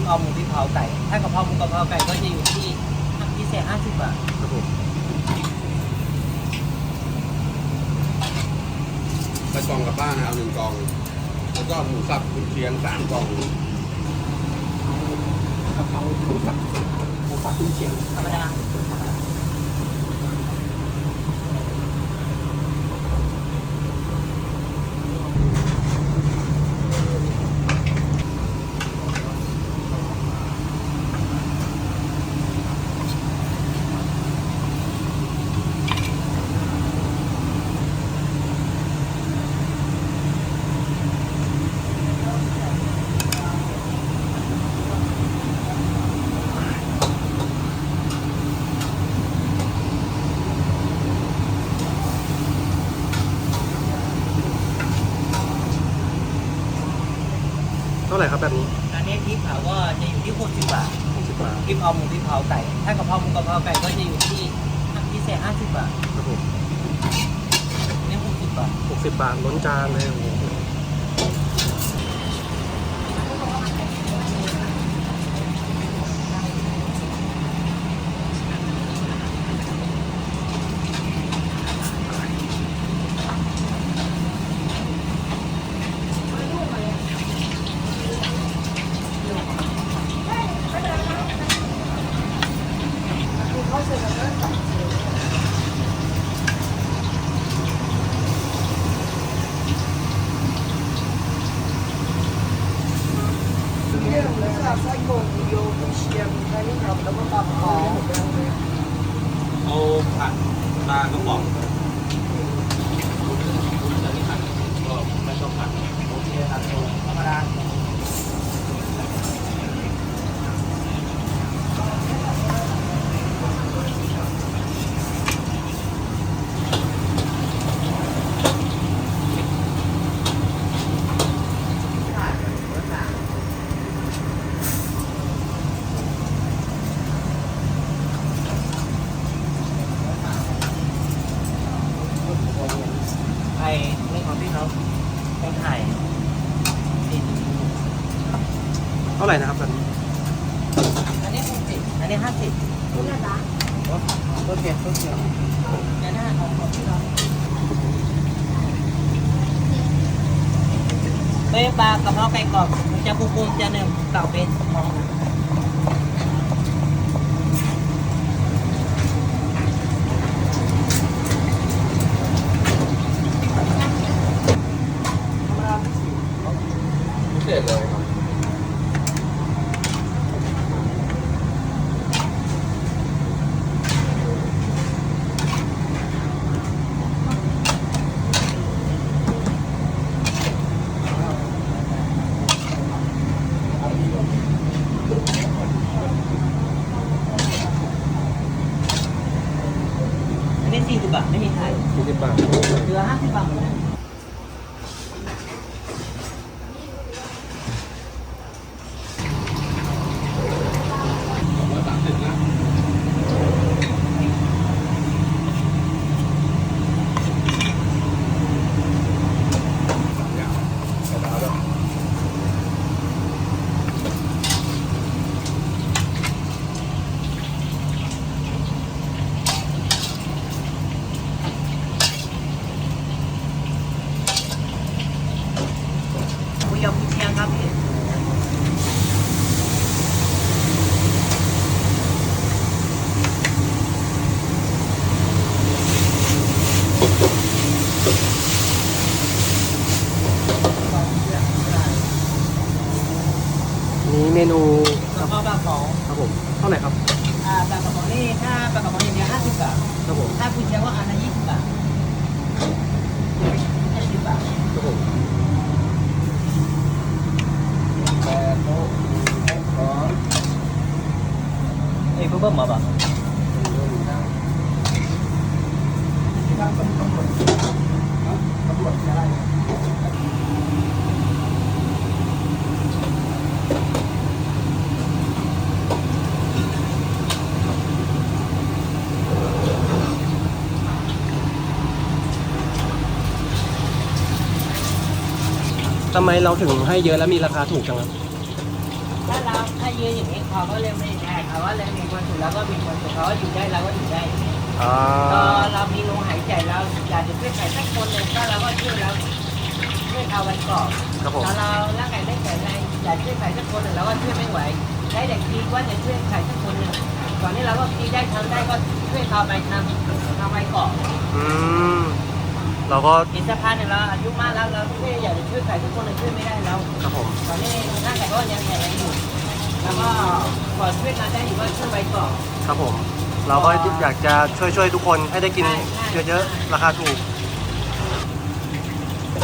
พเอาหมูพริกเผาไก่ ถ้ากะเพราหมูกะเพราไก่ก็จะอยู่ที่พิเศษห้าสิบบาทครับผมไปกล่องกับบ้านนะเอาหนึ่งกล่อง แล้วก็หมูสับคุณเชียงสามกล่องกะเพราหมูสับหมูสับคุณเชียงธรรมดา เท่าไหร่ครับแบบนี้อันนี้พริกเผาก็จะอยู่ที่หกสิบบาท60บาทพริกเอาหมูพริกเผาไก่ถ้ากะเพราหมูกะเพราไก่ก็จะอยู่ที่พิเศษห้าสิบบาทครับผมอันนี้หกสิบบาท 60 บาทล้นจานเลยโอ้โห เอาผัดปลากระป๋องก็ไม่ต้องผัด โอเคครับธรรมดา ไอ้นี่ของพี่เขาเป็นไข่สี่สิบ เท่าไหร่นะครับแบบนี้ อันนี้หกสิบอันนี้ห้าสิบโอเค โอเคงั้นน่าของของที่เราเป้ปลากระเพาะไก่กรอบมันจะคุ้มๆจะหนึ่งเต่าเป็นของรมดาเป็นสี่ พิเศษเลยครับ อันนี้สี่สิบบาทไม่มีไข่ 40บาท เหลือห้าสิบบาทหมดเลย ร้อยสามสิบนะสามอย่างกระดาษด้วย คุยกับคุณเชียงครับพี่ นี้ เมนูแล้วก็ปลากระป๋องครับผมเท่าไหร่ครับอ่าปลากระป๋องนี่ถ้าปลากระป๋องอย่างเดียวห้าสิบบาท ครับผมถ้าคุณเชียงว่าอันละยี่สิบบาทห้าสิบบาทครับผมเอ้ยเพิ่มมาป่ะ ทำไมเราถึงให้เยอะแล้วมีราคาถูกจังครับถ้าเราถ้ายืนอย่างนี้เขาก็เล่นไม่ได้เขาว่าเล่นมีความสุขแล้วก็มีความสุขเขาว่าอยู่ได้เราก็อยู่ได้อ่าพอเรามีลมหายใจเราอยากจะช่วยใครสักคนหนึ่งก็เราก็ช่วยเราช่วยเขาไว้ก่อนครับผม ถ้าเราร่างกายไม่แข็งแรงอยากช่วยใครสักคนหนึ่งเราก็ช่วยไม่ไหวใช้แต่คิดว่าจะช่วยใครสักคนหนึ่งก่อนที่เราก็คิดได้ทำได้ก็ช่วยเขาไปทำทำไว้ก่อน อืม เราก็อีกสักพักหนึ่งเราอายุมากแล้วเราช่วยอยากจะช่วยใครสักคนหนึ่งช่วยไม่ได้เราครับผมตอนนี้ร่างกายก็ยังแข็งแรงอยู่แล้วก็พอช่วยงานได้อยู่ก็ช่วยไปก่อนครับผม เราก็อยากจะช่วยช่วยทุกคนให้ได้กินใช่ใช่เยอะๆราคาถูก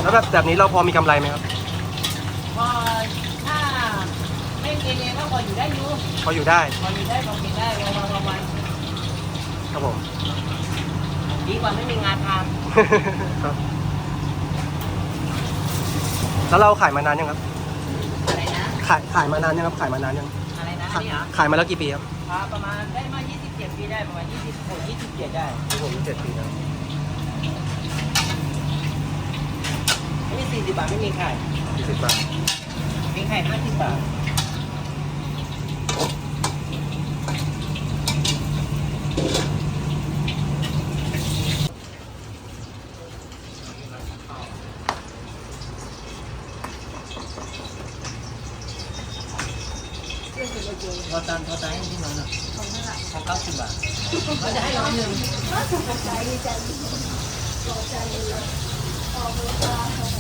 แล้วแบบแบบนี้เราพอมีกำไรไหมครับพอถ้าไม่กินเนี่ยก็พออยู่ได้อยู่พออยู่ได้พออยู่ได้พอกินได้วันวันวันวันครับผม ดีกว่าไม่มีงานทครับแล้วเราขายมานานยังครับำอะไรนะ ขายขายมานานยังครับ ขายมานานยังอะไรนะขายนี่เหรอขายมาแล้วกี่ปีครับอ่าประมาณได้มา 27 ปีได้ประมาณ26 27 ได้ผมเจ็ดปีแล้วไม่มี40บาทไม่มีไข่ยี่สิบบาทมีไข่50บาท พอตันพอตันให้ที่นอนอะของเก้าสิบบาทเขาจะให้ร้อยหนึ่งส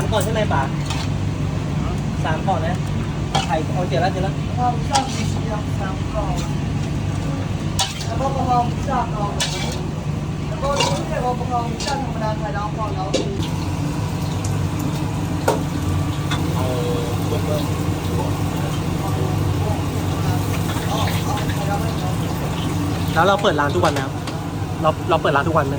ามก่อนใช่ไหมป่าสามก่อนนะไข่เอาเจอแล้วเจอแล้วหอมชอบสีเหลืองสามก่องแล้วก็หอมชอบก่องแล้วก็รู้แค่ว่าหอมชอบธรรมดาไข่ดาวก่องแล้วเอาเบิ้ลแล้วเราเปิดร้านทุกวันไหมครับเราเราเปิดร้านทุกวันไหม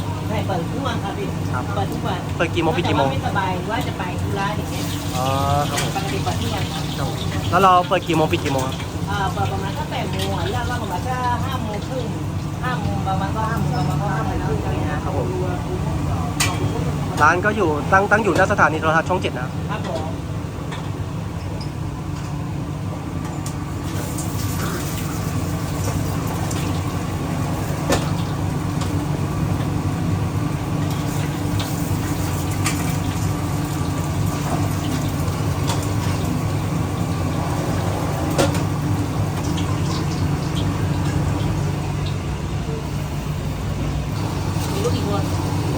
เปิดทุกวันครับพี่ครับเปิดทุกวันเปิดกี่โมงปิดกี่โมงแต่ว่าไม่สบายว่าจะไปธุระอย่างเงี้ยอ๋อครับผมปกติเปิดทุกวันครับครับผมแล้วเราเปิดกี่โมงปิดกี่โมงครับอ่าเปิดประมาณก็แปดโมงอะแล้วก็ประมาณก็ห้าโมงครึ่งห้าโมงประมาณก็ห้าโมงประมาณก็ห้าโมงครึ่งอะไรนะครับผมร้านก็อยู่ตั้งตั้งอยู่หน้าสถานีโทรทัศน์ช่องเจ็ดนะครับครับผมมี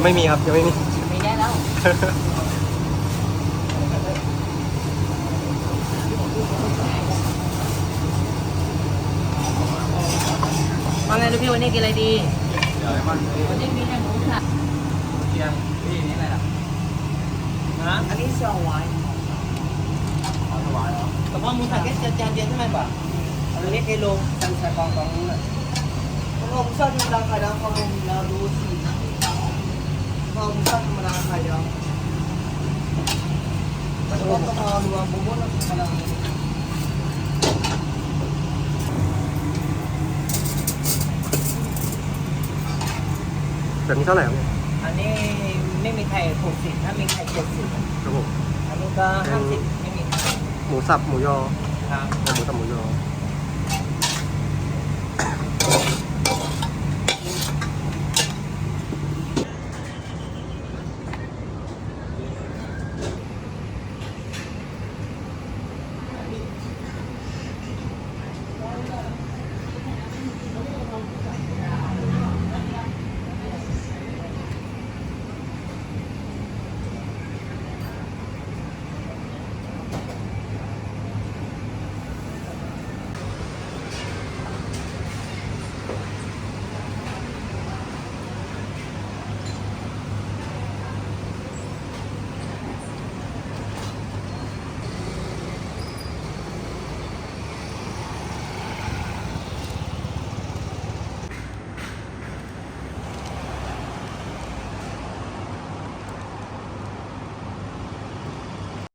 ไม่มีครับยังไม่มีมีได้แล้วว่าไงลูกพี่วันนี้กินอะไรดีอะไรบ้างวันนี้มีแต่หมูสับเทียมนี่นี่อะไรล่ะฮะอันนี้เสี่ยวหวานเอาถวายเหรอแต่ว่าหมูสับแค่จานเดียวใช่ไหมป่ะอันนี้กิโลจังใส่กล่องกล่องนู้นน่ะหอมชอบธรรมดาไข่ดาวกล่องแล้วดูสิ หอมชอบธรรมดาไข่ดาวแล้วก็พอรวมบุ้งบุ้งธรรมดาแบบนี้เท่าไหร่ครับเนี่ยอันนี้ไม่มีไข่หกสิบถ้ามีไข่เจ็ดสิบครับผมอันนี้ก็ห้าสิบไม่มีไข่หมูสับหมูยอครับ หมูสับหมูยอ